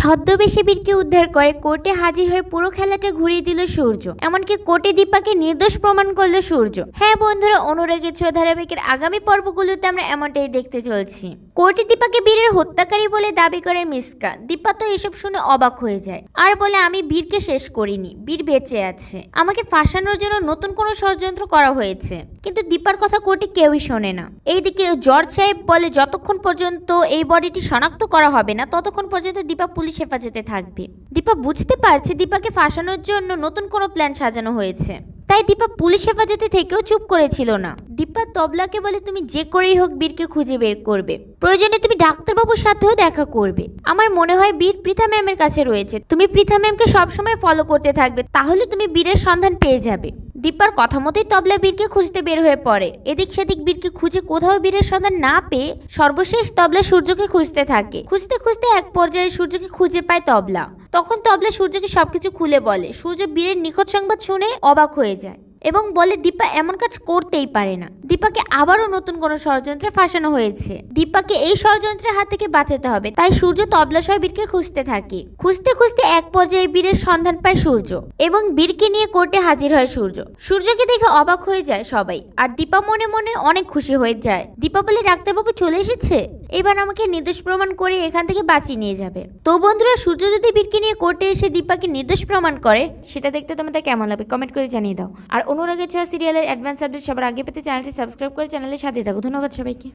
ছদ্মবেশে বীরকে উদ্ধার করে কোর্টে হাজির হয়ে পুরো খেলাটা ঘুরিয়ে দিল সূর্য। এমনকি কোর্টে দীপাকে নির্দোষ প্রমাণ করল সূর্য। হ্যাঁ বন্ধুরা অনুরাগের ছোঁয়া ধারাবাহিকের আগামী পর্বগুলোতে আমরা এমনটাই দেখতে চলছি। কোর্টে দীপাকে বীরের হত্যাকারী বলে দাবি করে মিসকা দীপা তো এসব শুনে অবাক হয়ে যায়। আর বলে, আমি বীরকে শেষ করিনি। বীর বেঁচে আছে। আমাকে ফাঁসানোর জন্য নতুন কোনো ষড়যন্ত্র করা হয়েছে। কিন্তু দীপার কথা কোর্টে কেউই শোনে না। এইদিকে জর্জ সাহেব বলে, যতক্ষণ পর্যন্ত এই বডিটি শনাক্ত করা হবে না, ততক্ষণ পর্যন্ত দীপা পুলিশ হেফাজতে থাকবে। দীপা বুঝতে পারছে দীপাকে ফাঁসানোর জন্য নতুন কোনো প্ল্যান সাজানো হয়েছে। তাই দীপা পুলিশ হেফাজতে থেকেও চুপ করেছিল না। দীপা তবলাকে বলে, তুমি যে করেই হোক বীরকে খুঁজে বের করবে। প্রয়োজনে তুমি ডাক্তারবাবুর সাথেও দেখা করবে। আমার মনে হয় বীর পৃথা ম্যামের কাছে রয়েছে। তুমি পৃথা ম্যামকে সবসময় ফলো করতে থাকবে। তাহলে তুমি বীরের সন্ধান পেয়ে যাবে। দীপার কথা মতোই তবলা বীরকে খুঁজতে বের হয়ে পড়ে। এদিক সেদিক বীরকে খুঁজে কোথাও বীরের সন্ধান না পেয়ে সর্বশেষ তবলা সূর্যকে খুঁজতে থাকে। খুঁজতে খুঁজতে এক পর্যায়ে সূর্যকে খুঁজে পায় তবলা। তখন তবলা সূর্যকে সবকিছু খুলে বলে। সূর্য বীরের নিখোঁজ সংবাদ শুনে অবাক হয়ে যায়। এবং বলে দীপা এমন কাজ করতেই পারে না। দীপাকে আবারও নতুন কোনো ষড়যন্ত্রে ফাঁসানো হয়েছে। দীপাকে এই ষড়যন্ত্রের হাত থেকে বাঁচাতে হবে, তাই সূর্য তবলা সহ বীরকে খুঁজতে থাকে। খুঁজতে খুঁজতে এক পর্যায়ে বীরের সন্ধান পায় সূর্য এবং বীরকে নিয়ে কোর্টে হাজির হয় সূর্য। সূর্যকে দেখে অবাক হয়ে যায় সবাই, আর দীপা মনে মনে অনেক খুশি হয়ে যায়। দীপা বলে, ডাক্তারবাবু চলে এসেছে? এবার আমাকে নির্দোষ প্রমাণ করে এখান থেকে বাঁচিয়ে নিয়ে যাবে। তো বন্ধুরা, সূর্য যদি বীরকে নিয়ে কোর্টে এসে দীপাকে নির্দোষ প্রমাণ করে, সেটা দেখতে তোমাদের কেমন লাগবে? কমেন্ট করে জানিয়ে দাও। আর অনুরাগের ছোঁয়া সিরিয়ালের অ্যাডভান্স আপডেট সবার আগে পেতে চ্যানেলটি সাবস্ক্রাইব করে চ্যানেলের সাথে থাকো। ধন্যবাদ সবাইকে।